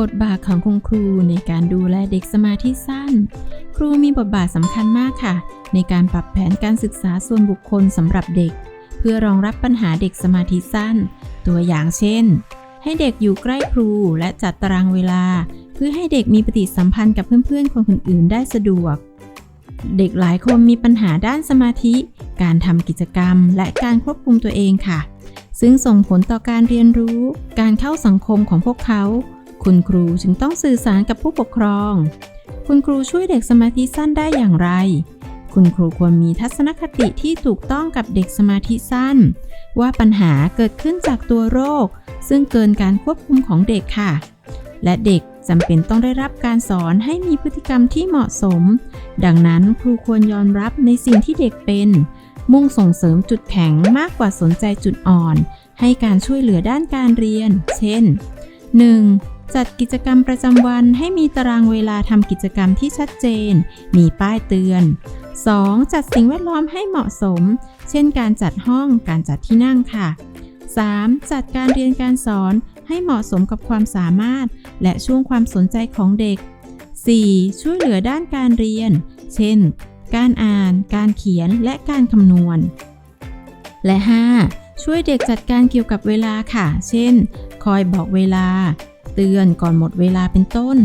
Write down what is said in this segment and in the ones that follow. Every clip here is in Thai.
บทบาทของคุณครูในการดูแลเด็กสมาธิสั้น ครูมีบทบาทสำคัญมากค่ะ ในการปรับแผนการศึกษาส่วนบุคคลสำหรับเด็ก เพื่อรองรับปัญหาเด็กสมาธิสั้น ตัวอย่างเช่น ให้เด็กอยู่ใกล้ครูและจัดตารางเวลา เพื่อให้เด็กมีปฏิสัมพันธ์กับเพื่อนๆคนอื่นๆ ได้สะดวก เด็กหลายคนมีปัญหาด้านสมาธิ การทำกิจกรรม และการควบคุมตัวเองค่ะ ซึ่งส่งผลต่อการเรียนรู้ การเข้าสังคมของพวกเขา คุณครูจึงต้องสื่อสารกับผู้ปกครอง คุณครูช่วยเด็กสมาธิสั้นได้อย่างไร คุณครูควรมีทัศนคติที่ถูกต้องกับเด็กสมาธิสั้น ว่าปัญหาเกิดขึ้นจากตัวโรค ซึ่งเกินการควบคุมของเด็กค่ะ และเด็กจำเป็นต้องได้รับการสอนให้มีพฤติกรรมที่เหมาะสม ดังนั้นครูควรยอมรับในสิ่งที่เด็กเป็น มุ่งส่งเสริมจุดแข็งมากกว่าสนใจจุดอ่อน ให้การช่วยเหลือด้านการเรียน เช่น 1. จัดกิจกรรมประจำวันให้มีตารางเวลาทำกิจกรรมที่ชัดเจน มีป้ายเตือน 2. จัดสิ่งแวดล้อมให้เหมาะสม เช่นการจัดห้อง การจัดที่นั่งค่ะ 3. จัดการเรียนการสอนให้เหมาะสมกับความสามารถ และช่วงความสนใจของเด็ก 4. ช่วยเหลือด้านการเรียน เช่น การอ่าน การเขียน และการคำนวณ และ 5. ช่วยเด็กจัดการเกี่ยวกับเวลาค่ะ เช่น คอยบอกเวลา เตือนก่อนหมดเวลาเป็นต้น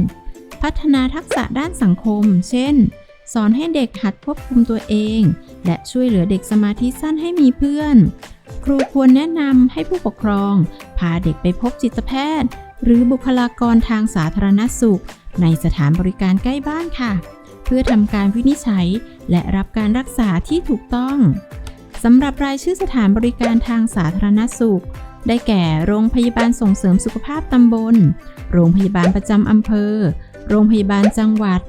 พัฒนาทักษะด้านสังคม เช่น สอนให้เด็กหัดควบคุมตัวเอง และช่วยเหลือเด็กสมาธิสั้นให้มีเพื่อน ครูควรแนะนำให้ผู้ปกครอง พาเด็กไปพบจิตแพทย์ หรือบุคลากรทางสาธารณสุข ในสถานบริการใกล้บ้านค่ะ เพื่อทำการวินิจฉัย และรับการรักษาที่ถูกต้องสำหรับรายชื่อสถานบริการทางสาธารณสุข ได้แก่โรงพยาบาลส่งเสริมสุขภาพตำบล โรงพยาบาลประจำอำเภอ โรงพยาบาลจังหวัด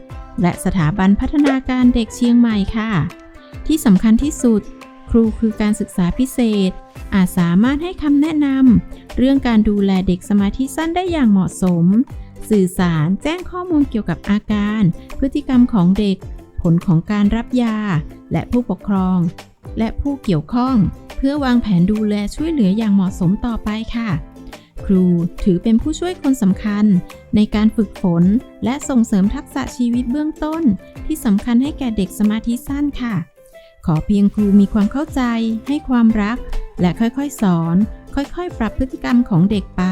และสถาบันพัฒนาการเด็กเชียงใหม่ค่ะ ที่สำคัญที่สุด ครูคือการศึกษาพิเศษ อาจสามารถให้คำแนะนำเรื่องการดูแลเด็กสมาธิสั้นได้อย่างเหมาะสม สื่อสารแจ้งข้อมูลเกี่ยวกับอาการ พฤติกรรมของเด็ก ผลของการรับยา และผู้ปกครอง และผู้เกี่ยวข้อง พื่อวางแผนดูแลช่วยเหลืออย่างเหมาะสมต่อไปค่ะ ครูถือเป็นผู้ช่วยคนสำคัญ ในการฝึกฝน และส่งเสริมทักษะชีวิตเบื้องต้น ที่สำคัญให้แก่เด็กสมาธิสั้นค่ะ ขอเพียงครูมีความเข้าใจ ให้ความรัก และค่อยๆสอน ค่อยๆ ปรับพฤติกรรมของเด็กไป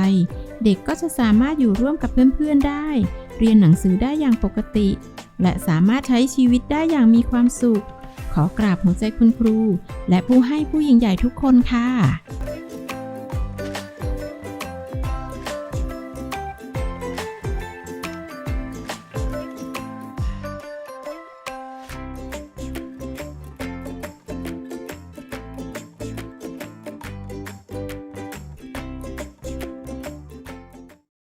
เด็กก็จะสามารถอยู่ร่วมกับเพื่อนๆได้ เรียนหนังสือได้อย่างปกติ และสามารถใช้ชีวิตได้อย่างมีความสุข ขอกราบหัวใจคุณครู และผู้ให้ผู้ยิ่งใหญ่ทุกคนค่ะ